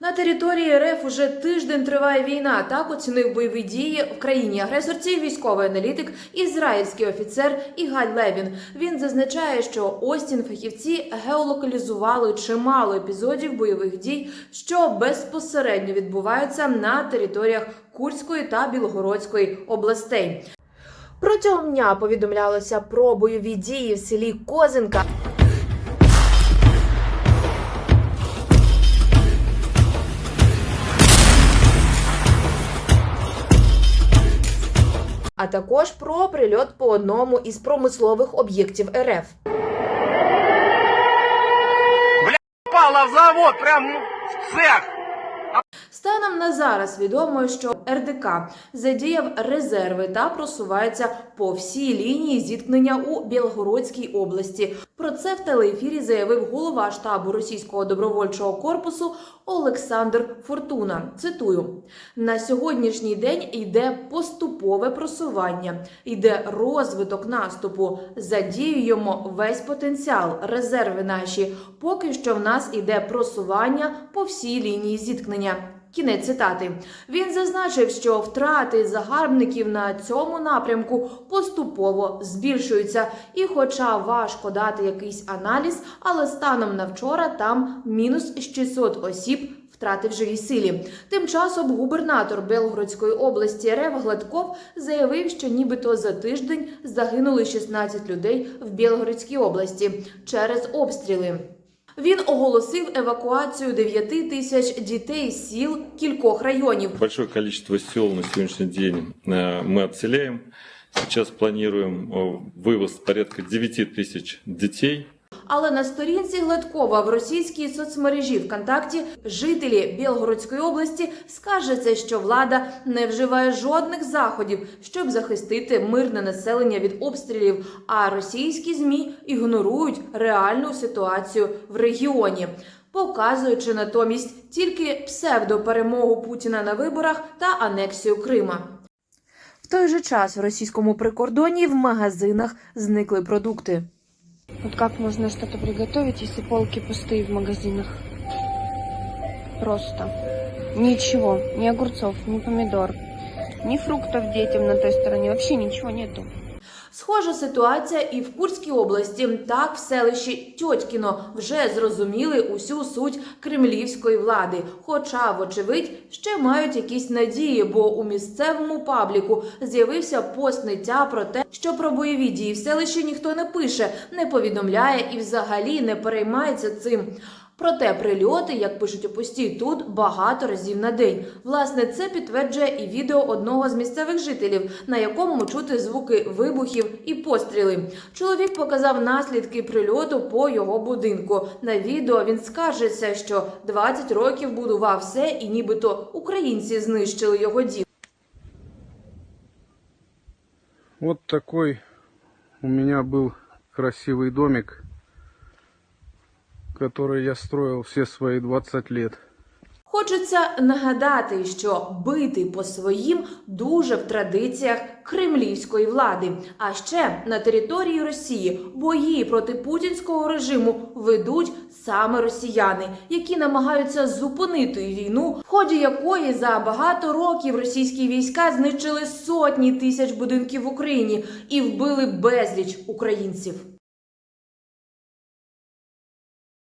На території РФ уже тиждень триває війна. Так оцінив бойові дії в країні агресорці військовий аналітик, ізраїльський офіцер Ігаль Левін. Він зазначає, що Остін фахівці геолокалізували чимало епізодів бойових дій, що безпосередньо відбуваються на територіях Курської та Білгородської областей. Протягом дня повідомлялося про бойові дії в селі Козинка. А також про прильот по одному із промислових об'єктів РФ. Бля, в завод, прям ну, в цех. Станом на зараз відомо, що РДК задіяв резерви та просувається по всій лінії зіткнення у Білгородській області. Про це в телеефірі заявив голова штабу російського добровольчого корпусу Олександр Фортуна. Цитую: на сьогоднішній день йде поступове просування, йде розвиток наступу. Задіюємо весь потенціал, резерви наші. Поки що в нас іде просування по всій лінії зіткнення. Кінець цитати. Він зазначив, що втрати загарбників на цьому напрямку поступово збільшуються. І, хоча важко дати якийсь аналіз, але станом на вчора там мінус 600 осіб. Втрати в живій силі. Тим часом губернатор Белгородської області Рев Гладков заявив, що нібито за тиждень загинули 16 людей в Білгородській області через обстріли. Він оголосив евакуацію 9 тисяч дітей з сіл кількох районів. Большое количество сел на сегодняшний день э, мы отселяем. Сейчас планируем э, вывоз порядка 9 тысяч детей. Але на сторінці Гладкова в російській соцмережі ВКонтакті жителі Білгородської області скаржаться, що влада не вживає жодних заходів, щоб захистити мирне населення від обстрілів. А російські змі ігнорують реальну ситуацію в регіоні, показуючи натомість тільки псевдоперемогу Путіна на виборах та анексію Крима. В той же час в російському прикордоні в магазинах зникли продукти. Вот как можно что-то приготовить, если полки пустые в магазинах? Просто. Ничего. Ни огурцов, ни помидор, ни фруктов детям на той стороне. Вообще ничего нету. Схожа ситуація і в Курській області. Так, в селищі Тьотькіно вже зрозуміли усю суть кремлівської влади. Хоча, вочевидь, ще мають якісь надії, бо у місцевому пабліку з'явився пост про те, що про бойові дії в селищі ніхто не пише, не повідомляє і взагалі не переймається цим. Проте прильоти, як пишуть у пості, тут багато разів на день. Власне, це підтверджує і відео одного з місцевих жителів, на якому чути звуки вибухів і постріли. Чоловік показав наслідки прильоту по його будинку. На відео він скаржиться, що 20 років будував все, і нібито українці знищили його дім. Вот такой у меня был красивый домик, который я строил все свои 20 лет. Хочеться нагадати, що бити по своїм дуже в традиціях кремлівської влади. А ще на території Росії бої проти путінського режиму ведуть саме росіяни, які намагаються зупинити війну, в ході якої за багато років російські війська знищили сотні тисяч будинків в Україні і вбили безліч українців.